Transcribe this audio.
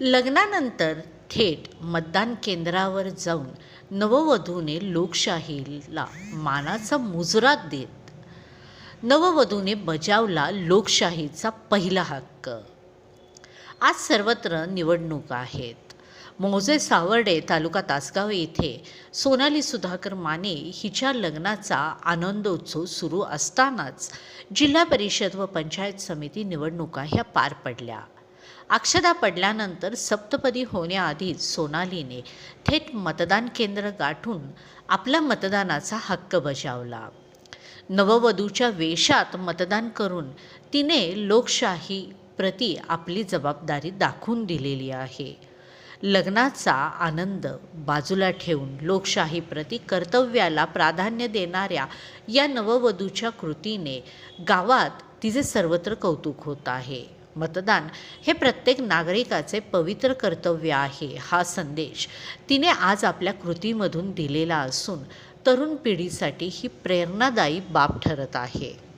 लग्नानंतर थेट मतदान केंद्रावर जाऊन नववधूने लोकशाहीला मानाचा मुजरा देत नववधूने बजावला लोकशाहीचा पहिला हक्क. आज सर्वत्र निवडणुका आहेत. मोजे सावर्डे तालुका तासगाव येथे सोनाली सुधाकर माने हिच्या लग्नाचा आनंदोत्सव सुरू असतानाच जिल्हा परिषद व पंचायत समिती निवडणुका ह्या पार पडल्या. अक्षदा पडल्यानंतर सप्तपदी होण्याआधीच सोनालीने थेट मतदान केंद्र गाठून आपला मतदानाचा हक्क बजावला. नववधूच्या वेशात मतदान करून तिने लोकशाही प्रती आपली जबाबदारी दाखवून दिलेली आहे. लग्नाचा आनंद बाजूला ठेवून लोकशाहीप्रती कर्तव्याला प्राधान्य देणाऱ्या या नववधूच्या कृतीने गावात तिचे सर्वत्र कौतुक होत आहे. मतदान. हे प्रत्येक नागरिकाचे पवित्र कर्तव्य आहे हा संदेश तिने आज आपल्या कृतीमधून दिलेला असून तरुण पिढीसाठी ही प्रेरणादायी बाब ठरत आहे.